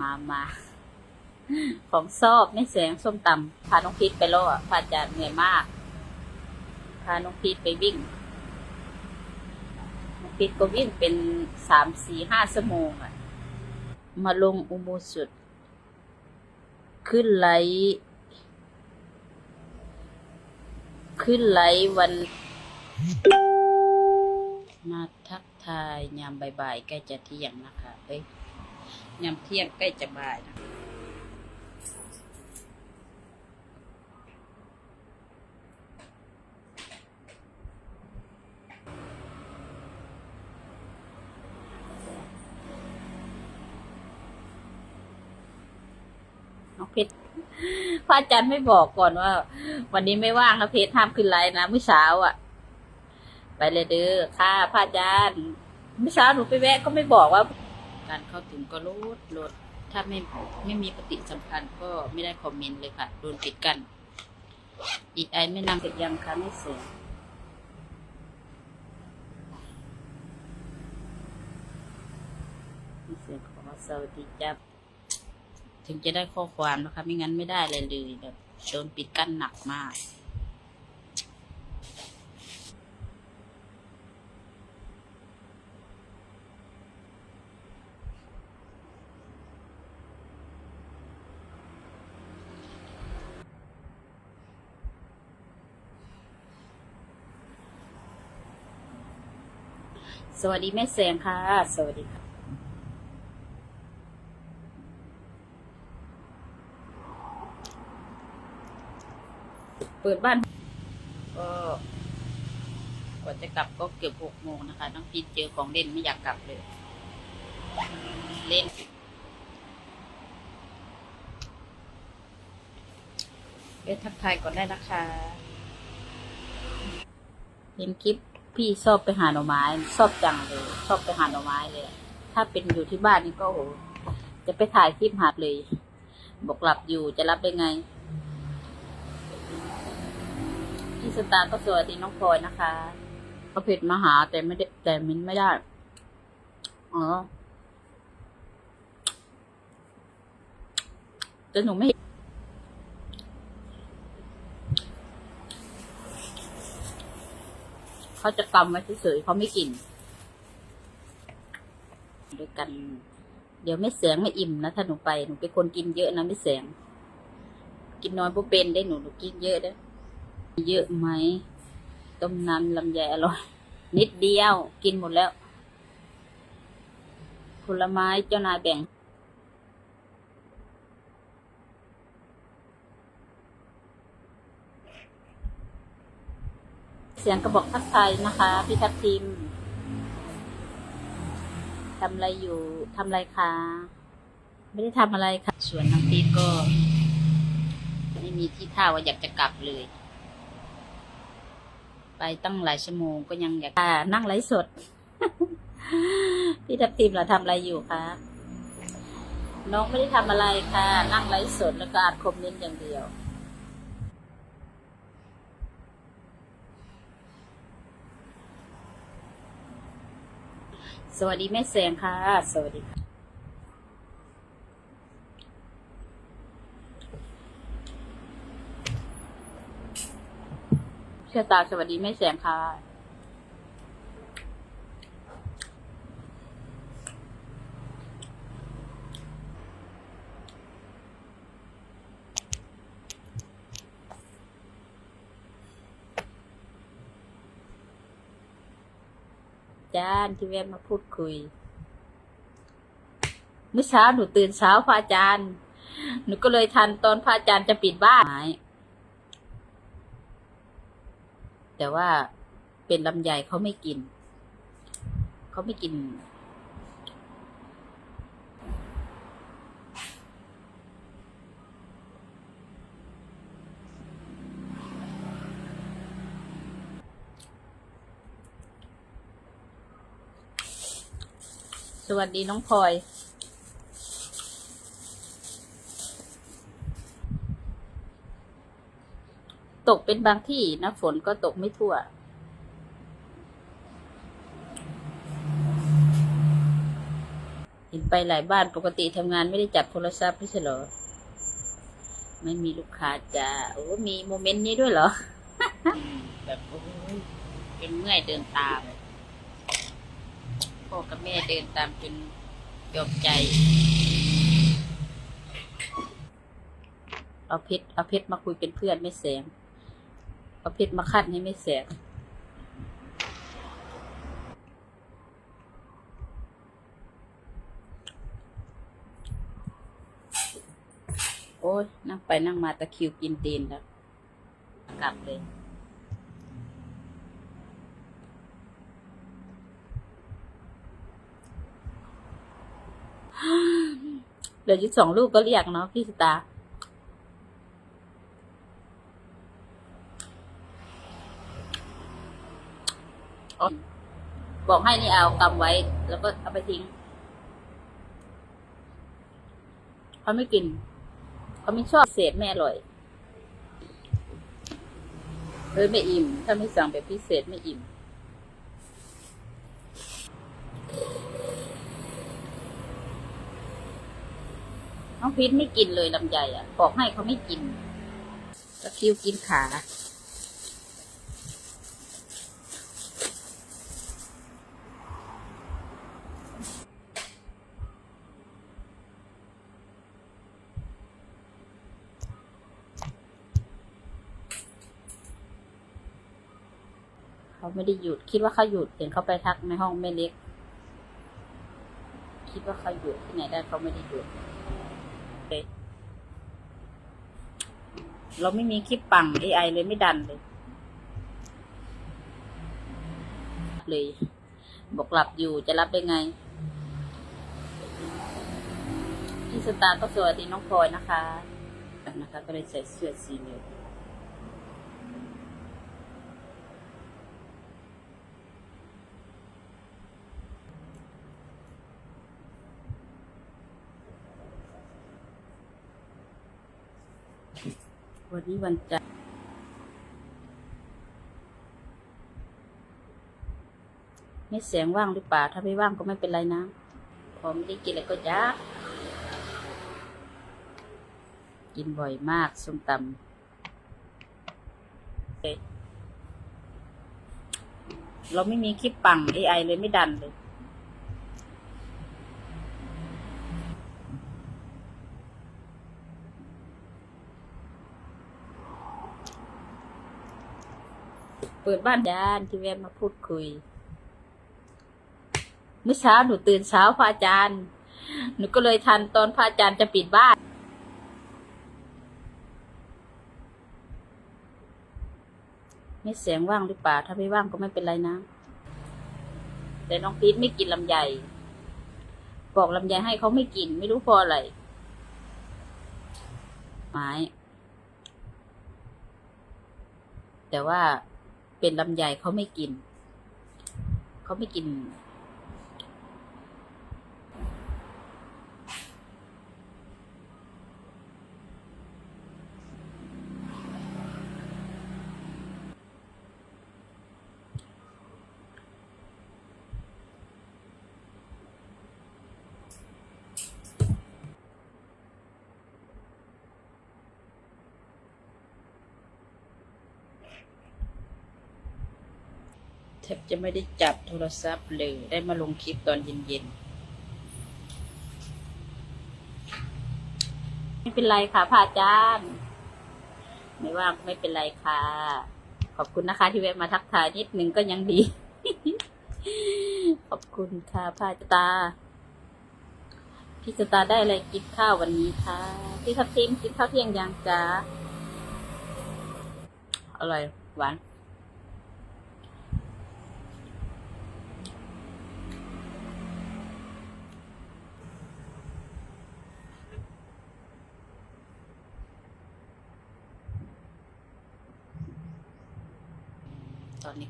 มามาของชอบไม่แสงส้มตำพาน้องพีทไปล่อพาจารย์เหนื่อยมาก พาน้องพีทไปวิ่งน้องพีทก็วิ่งเป็นสามสี่ห้าชั่วโมงอะมาลงอุโมงค์สุดขึ้นไหล ขึ้นไหลวัน มาทักทายยามบ่ายๆใกล้จะเที่ยงนะคะเอ้ย ยามเที่ยงใกล้จะบ่ายนะน้องเพชรพระอาจารย์ไม่บอกก่อนว่า วันนี้ไม่ว่างนะเพชรห้ามขึ้นไลน์นะเมื่อเช้าอะ ไปเลยเด้อค่ะพระอาจารย์เมื่อเช้าหนูไปแวะก็ไม่บอกว่า การเข้าถึงก็ลดลด ถ้าไม่ไม่มีปฏิสัมพันธ์ก็ไม่ได้คอมเมนต์เลยค่ะโดนปิดกันอีไอไม่นำเสร็จยังคะไม่เสร็จไม่เสร็จขอสวัสดีจ้าถึงจะได้ข้อความนะคะ ไม่งั้นไม่ได้เลยเลยแบบโดนปิดกั้นหนักมาก สวัสดีแม่แสงค่ะ สวัสดีค่ะ เปิดบ้าน ก็กว่าจะกลับก็เกือบหกโมงนะคะ น้องพีทเจอของเล่นไม่อยากกลับเลย เล่นเอ๊ะทักทายก่อนได้นะคะ เห็นคลิป พี่ชอบไปหาหน่อไม้ชอบจังเลยชอบไปหาหน่อไม้เลย ถ้าเป็นอยู่ที่บ้านนี่ก็โหจะไปถ่ายคลิปหาเลย บอกหลับอยู่จะรับได้ไงพี่สตาร์ก็สวัสดีน้องพลอยนะคะก็เผ็ดมาหาแต่ไม่ได้แต่มินไม่ได้อ๋อแต่หนูไม่ เขาจะกำไว้เฉยๆเขาไม่กินด้วยกัน เดี๋ยวไม่เสียงไม่อิ่มนะถ้าหนูไปหนูเป็นคนกินเยอะนะไม่เสียง กินน้อยผู้เป็นได้หนูหนูกินเยอะได้เยอะไหมต้มน้ำลำไยอร่อย นิดเดียวกินหมดแล้วผลไม้เจ้านายแบ่ง สียงกระบอกทักทายนะคะ พี่ทัพทิมทำอะไรอยู่ทำอะไรคะไม่ได้ทำอะไรค่ะส่วนน้ำพีทก็ ไม่มีที่ท่าว่าอยากจะกลับเลย ไปตั้งหลายชั่วโมงก็ยังอยากนั่งไลฟ์สด พี่ทัพทิมเราทำอะไรอยู่คะน้องไม่ได้ทำอะไรค่ะ นั่งไลฟ์สดแล้วก็อ่านคอมเมนต์อย่างเดียว สวัสดีแม่แสงค่ะ สวัสดีค่ะเชื่อตาสวัสดีแม่แสงค่ะ จารย์ที่แวะมาพูดคุย เมื่อเช้าหนูตื่นเช้าพระอาจารย์ หนูก็เลยทันตอนพระอาจารย์จะปิดบ้านไแต่ว่าเป็นลำไยเขาไม่กิน เขาไม่กิน สวัสดีน้องพลอย ตกเป็นบางที่นะฝนก็ตกไม่ทั่ว เห็นไปหลายบ้านปกติทำงานไม่ได้จับโทรศัพท์ไม่ใช่เหรอ ไม่มีลูกค้าจ้าโอ้มีโมเมนต์นี้ด้วยเหรอ แบบโอ้ยเป็นเมื่อยเดินตาม พ่อกับแม่เดินตามจนยอมใจ เอาเพชรเอาเพชรมาคุยเป็นเพื่อนไม่แสง เอาเพชรมาคัดให้ไม่แสงโอ้ยนั่งไปนั่งมาตะคิวกินตีนแล้ว กลับเลย เหลืออยู่สองลูกก็เรียกเนาะพี่สตาบอกให้นี่เอากำไว้ แล้วก็เอาไปทิ้งเขาไม่กินเขาไม่ชอบเศษไม่อร่อยเลยไม่อิ่ม ถ้าไม่สั่งแบบพิเศษไม่อิ่ม น้องพีทไม่กินเลยลำไยอะ บอกให้เขาไม่กินตะคิวกินขาเขาไม่ได้หยุด คิดว่าเขาหยุดเห็นเขาไปทักในห้องไม่เล็ก คิดว่าเขาหยุดที่ไหนได้เขาไม่ได้หยุด เลยเราไม่มีคลิปปัง AI เลยไม่ดันเลย เลย บอกหลับอยู่จะรับได้ไง พี่สตาร์ก็สวัสดีน้องพลอยนะคะ นะคะ ก็เลยใส่เสื้อสีเหลือง วันนี้วันจันทร์ไม่เสียงว่างหรือเปล่า ถ้าไม่ว่างก็ไม่เป็นไรนะ พอไม่ได้กินอะไรก็ยากกินบ่อยมากส้มตำเอ๊ะเราไม่มีคลิปปัง AI เลยไม่ดันเลย เปิดบ้านยานที่แวะมาพูดคุย เมื่อเช้าหนูตื่นเช้าพระอาจารย์ หนูก็เลยทันตอนพระอาจารย์จะปิดบ้าน ไม่เสียงว่างหรือเปล่า ถ้าไม่ว่างก็ไม่เป็นไรนะ แต่น้องพีทไม่กินลำไย บอกลำไยให้เขาไม่กิน ไม่รู้เพราะอะไรไม้แต่ว่า เป็นลำไยเขาไม่กิน เขาไม่กิน ทบจะไม่ได้จับโทรศัพท์เลย ได้มาลงคลิปตอนเย็นๆ ไม่เป็นไรค่ะพระอาจารย์ไม่ว่างไม่เป็นไรค่ะ ขอบคุณนะคะ ที่แวะมาทักทายนิดนึงก็ยังดี ขอบคุณค่ะพระอาจาพี่สตาได้อะไรกินข้าววันนี้คะพี่ทับทิมกินข้าวเที่ยงยังจ้าอร่อยหวาน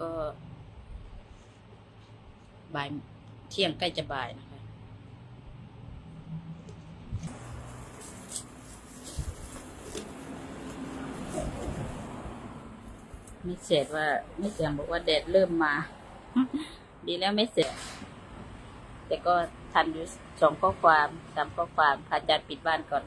ก็บ่ายเที่ยงใกล้จะบ่ายนะคะ ไม่เสร็จว่า ไม่เสียงบอกว่าแดดเริ่มมา ดีแล้วไม่เสร็จ แต่ก็ทันอยู่สองข้อความสามข้อความพระอาจารย์ปิดบ้านก่อน